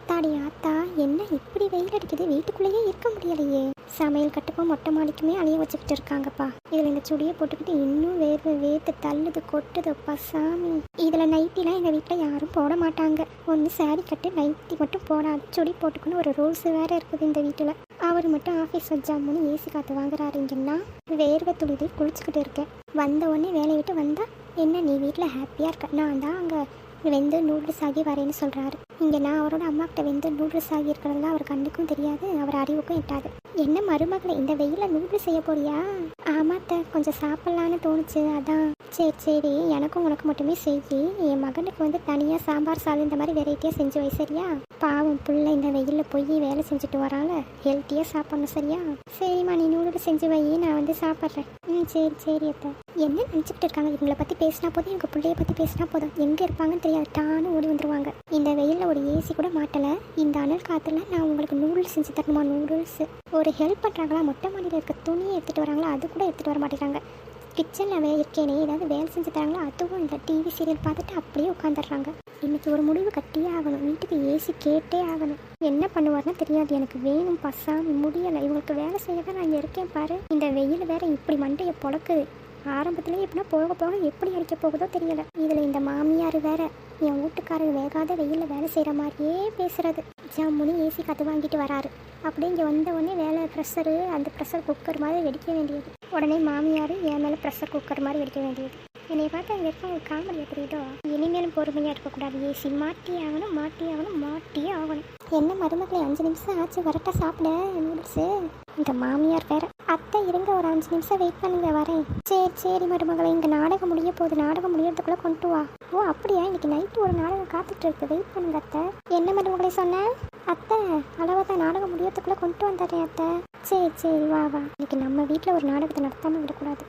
ஆத்தாடி ஆத்தா என்ன இப்படி வெயில் அடிக்குது? வீட்டுக்குள்ளேயே இருக்க முடியலையே. சமையல் கட்டுக்கும் மொட்டை மாடிக்குமே அழிய வச்சுக்கிட்டு இருக்காங்கப்பா. இதில் இந்த சுடியை போட்டுக்கிட்டு இன்னும் வேர்வை வேர்த்து தள்ளுது கொட்டுதுப்பா சாமி இதில் நைட்டிலாம் எங்கள் வீட்டில் யாரும் போட மாட்டாங்க. ஒன்று சாரி கட்டு நைட்டி மட்டும் போடாது. சுடி போட்டுக்கணும் ஒரு ரூல்ஸ் வேற இருக்குது இந்த வீட்டில். அவர் மட்டும் ஆஃபீஸ் வச்சாமுன்னு ஏசி காற்று வாங்குறாருங்கன்னா வேர்வை துளிது குளிச்சுக்கிட்டு இருக்கேன். வந்த உடனே வேலையை விட்டு வந்தா என்ன நீ வீட்டில் ஹாப்பியாக இருக்க? நான் தான் அங்கே வெந்து நூடுல்ஸ் ஆகி வரேன்னு சொல்கிறாரு இங்கே நான் அவரோட அம்மாக்கிட்ட வெந்து நூடுல்ஸ் ஆகியிருக்கிறதெல்லாம் அவர் கண்ணுக்கும் தெரியாது அவர் அறிவுக்கும் எட்டாது. என்ன மருமகளை இந்த வெயிலில் நூடுல்ஸ் செய்ய போறியா? ஆமாத்த கொஞ்சம் சாப்பிட்லான்னு தோணுச்சு அதான். சரி சரி எனக்கும் உனக்கு மட்டுமே செய் என் மகனுக்கு வந்து தனியாக சாம்பார் சாதம் இந்த மாதிரி வெரைட்டியாக செஞ்சு வை சரியா? பாவம் பிள்ளை இந்த வெயிலில் போய் வேலை செஞ்சுட்டு வரால ஹெல்த்தியாக சாப்பிடணும் சரியா? சரிம்மா நீ நூடுல்ஸ் செஞ்சு வை நான் வந்து சாப்பிட்றேன். ம் சரி சரி அத்தை. என்ன நினச்சிக்கிட்டு இருக்காங்க? இவங்களை பற்றி பேசினா போதும் எங்கள் பிள்ளைய பற்றி பேசினா போதும். எங்கே இருப்பாங்கன்னு தெரியாது டான்னு ஓடி வந்துருவாங்க. இந்த வெயிலில் ஒரு ஏசி கூட மாட்டலை. இந்த அனல் காற்றுல நான் உங்களுக்கு நூடுல்ஸ் செஞ்சு தரணுமா நூடுல்ஸ் ஒரு ஹெல்ப் பண்ணுறாங்களா மொட்டை மாடியில் இருக்க துணியை எடுத்துகிட்டு வராங்களா? அது கூட எடுத்துகிட்டு வர மாட்டேங்கிறாங்க. கிச்சனில் வே இருக்கேனே ஏதாவது வேலை செஞ்சு தராங்களா? அதுவும் இந்த டிவி சீரியல் பார்த்துட்டு அப்படியே உட்காந்துடுறாங்க இன்னைக்கு ஒரு முடிவு கட்டியே ஆகணும். வீட்டுக்கு ஏசி கேட்டே ஆகணும். என்ன பண்ணுவார்னா தெரியாது. எனக்கு வேணும் பசாமி முடியலை. இவங்களுக்கு வேலை செய்ய தான் நான் இங்கே இருக்கேன் பாரு. இந்த வெயில் வேற இப்படி மண்டையை பொழக்குது. ஆரம்பத்துலேயே எப்படின்னா போக போக எப்படி அடிக்க போகுதோ தெரியலை. இதில் இந்த மாமியார் வேற என் வீட்டுக்காரர் வேகாத வெயிலில் வேலை செய்கிற மாதிரியே பேசுகிறது ஜம்முனி ஏசி கற்று வாங்கிட்டு வராரு. அப்படியே இங்கே வந்த உடனே வேலை ப்ரெஷரு அந்த ப்ரெஷர் குக்கர் மாதிரி வெடிக்க வேண்டியது. உடனே மாமியார் என் மேலே ப்ரெஷர் குக்கர் மாதிரி வெடிக்க வேண்டியது. என்னை பார்த்தா இங்கே இருக்கவங்க காமெடி புரியுதோ இனிமேலும் பொறுமையாக இருக்கக்கூடாது. ஏசி மாட்டி ஆகணும் மாட்டி ஆகணும் மாட்டியே ஆகணும். என்ன மருமகளை அஞ்சு நிமிஷம் ஆச்சு வரட்டா சாப்பிட நூடுல்ஸு இந்த மாமியார் வேற. அத்தை இருங்க ஒரு அஞ்சு நிமிஷம் வெயிட் பண்ணுங்க வரேன். சரி சரி மருமகளை இங்கே நாடகம் முடிய போகுது. நாடகம் முடியறதுக்குள்ளே கொண்டு வா. ஓ அப்படியா? இன்னைக்கு நைட்டு ஒரு நாடகம் காத்துட்டு இருக்கு. வெயிட் பண்ணுங்க அத்தை. என்ன மருமகளை சொன்னேன் அத்தை அளவாக நாடகம் முடியறதுக்குள்ளே கொண்டு வந்துடுறேன் அத்தை. சரி சரி வா வா. இன்னைக்கு நம்ம வீட்டில் ஒரு நாடகத்தை நடத்தாமல் விடக்கூடாது.